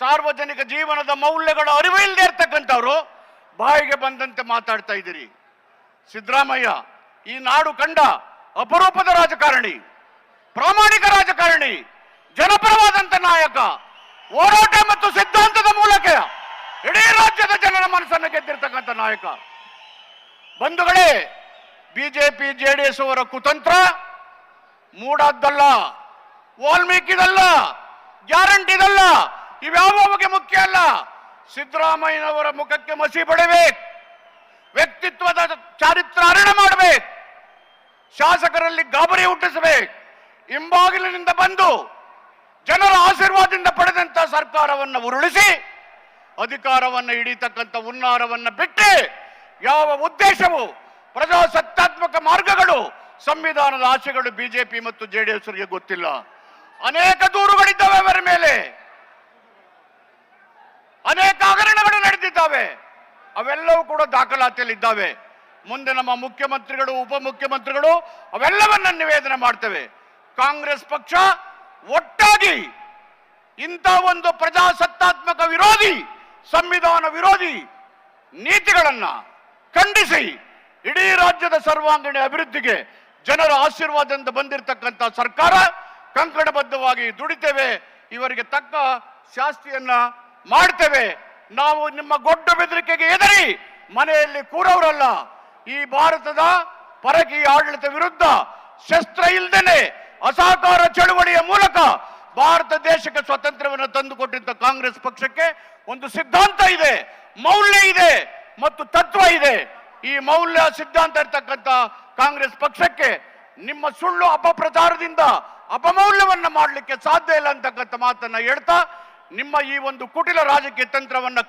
ಸಾರ್ವಜನಿಕ ಜೀವನದ ಮೌಲ್ಯಗಳ ಅರಿವು ಇಲ್ಲದೆ ಇರ್ತಕ್ಕಂಥವ್ರು ಬಾಯಿಗೆ ಬಂದಂತೆ ಮಾತಾಡ್ತಾ ಇದ್ದೀರಿ. ಸಿದ್ದರಾಮಯ್ಯ, ಈ ನಾಡು ಕಂಡ ಅಪರೂಪದ ರಾಜಕಾರಣಿ, ಪ್ರಾಮಾಣಿಕ ರಾಜಕಾರಣಿ, ಜನಪರವಾದಂತ ನಾಯಕ, ಹೋರಾಟ ಮತ್ತು ಸಿದ್ಧಾಂತದ ಮೂಲಕ ಇಡೀ ರಾಜ್ಯದ ಜನರ ಮನಸ್ಸನ್ನು ಗೆದ್ದಿರ್ತಕ್ಕಂಥ ನಾಯಕ. ಬಂಧುಗಳೇ, ಬಿಜೆಪಿ, ಜೆಡಿಎಸ್ ಅವರ ಕುತಂತ್ರ ಮೂಡಾದ್ದಲ್ಲ, ವಾಲ್ಮೀಕಿದಲ್ಲ, ಗ್ಯಾರಂಟಿದಲ್ಲ ಇವ್ಯಾವಗೆ ಮುಖ್ಯ ಅಲ್ಲ. ಸಿದ್ದರಾಮಯ್ಯನವರ ಮುಖಕ್ಕೆ ಮಸಿ ಪಡಬೇಕು ವ್ಯಕ್ತಿತ್ವದ ಚಾರಿತ್ರ ಹರಣ ಮಾಡಬೇಕು. ಶಾಸಕರಲ್ಲಿ ಗಾಬರಿ ಹುಟ್ಟಿಸಬೇಕು. ಹಿಂಬಾಗಿಲಿನಿಂದ ಬಂದು ಜನರ ಆಶೀರ್ವಾದದಿಂದ ಪಡೆದಂತ ಸರ್ಕಾರವನ್ನು ಉರುಳಿಸಿ, ಅಧಿಕಾರವನ್ನು ಹಿಡಿತಕ್ಕಂಥ ಹುನ್ನಾರವನ್ನು ಬಿಟ್ಟು ಯಾವ ಉದ್ದೇಶವು ಪ್ರಜಾಸತ್ತಾತ್ಮಕ ಮಾರ್ಗಗಳು, ಸಂವಿಧಾನದ ಆಶೆಗಳು ಬಿಜೆಪಿ ಮತ್ತು ಜೆಡಿಎಸ್ ಗೊತ್ತಿಲ್ಲ. ಅನೇಕ ದೂರುಗಳಿದ್ದಾವೆ ಅವರ ಮೇಲೆ ಅನೇಕ ನಡೆದಿದ್ದಾವೆ ಅವೆಲ್ಲವೂ ಕೂಡ ದಾಖಲಾತಿಯಲ್ಲಿ ಇದ್ದಾವೆ. ಮುಂದೆ ನಮ್ಮ ಮುಖ್ಯಮಂತ್ರಿಗಳು, ಉಪಮುಖ್ಯಮಂತ್ರಿಗಳು ಅವೆಲ್ಲವನ್ನ ನಿವೇದನೆ ಮಾಡ್ತೇವೆ. ಕಾಂಗ್ರೆಸ್ ಪಕ್ಷ ಒಟ್ಟಾಗಿ ಇಂಥ ಒಂದು ಪ್ರಜಾಸತ್ತಾತ್ಮಕ ವಿರೋಧಿ, ಸಂವಿಧಾನ ವಿರೋಧಿ ನೀತಿಗಳನ್ನ ಖಂಡಿಸಿ ಇಡೀ ರಾಜ್ಯದ ಸರ್ವಾಂಗೀಣ ಅಭಿವೃದ್ಧಿಗೆ ಜನರ ಆಶೀರ್ವಾದದಿಂದ ಬಂದಿರತಕ್ಕಂಥ ಸರ್ಕಾರ ಕಂಕಣಬದ್ಧವಾಗಿ ದುಡಿತೇವೆ. ಇವರಿಗೆ ತಕ್ಕ ಶಾಸ್ತಿಯನ್ನ ಮಾಡ್ತೇವೆ. ನಾವು ನಿಮ್ಮ ಗೊಡ್ಡ ಬೆದರಿಕೆಗೆ ಎದರಿ ಮನೆಯಲ್ಲಿ ಕೂರವರಲ್ಲ, ಈ ಭಾರತದ ಪರಕೀಯ ಆಡಳಿತ ವಿರುದ್ಧ ಶಸ್ತ್ರ ಇಲ್ದೇನೆ ಅಸಹಕಾರ ಚಳುವಳಿಯ ಮೂಲಕ ಭಾರತ ದೇಶಕ್ಕೆ ಸ್ವಾತಂತ್ರ್ಯವನ್ನು ತಂದುಕೊಟ್ಟಿದ್ದ ಕಾಂಗ್ರೆಸ್ ಪಕ್ಷಕ್ಕೆ ಒಂದು ಸಿದ್ಧಾಂತ ಇದೆ, ಮೌಲ್ಯ ಇದೆ ಮತ್ತು ತತ್ವ ಇದೆ. ಈ ಮೌಲ್ಯ ಸಿದ್ಧಾಂತ ಇರ್ತಕ್ಕಂಥ ಕಾಂಗ್ರೆಸ್ ಪಕ್ಷಕ್ಕೆ ನಿಮ್ಮ ಸುಳ್ಳು ಅಪಪ್ರಚಾರದಿಂದ ಅಪಮೌಲ್ಯವನ್ನ ಮಾಡಲಿಕ್ಕೆ ಸಾಧ್ಯ ಇಲ್ಲ ಅಂತಕ್ಕಂಥ ಮಾತನ್ನ ಹೇಳ್ತಾ ನಿಮ್ಮ ಈ ಒಂದು ಕುಟಿಲ ರಾಜಕೀಯ ತಂತ್ರವನ್ನ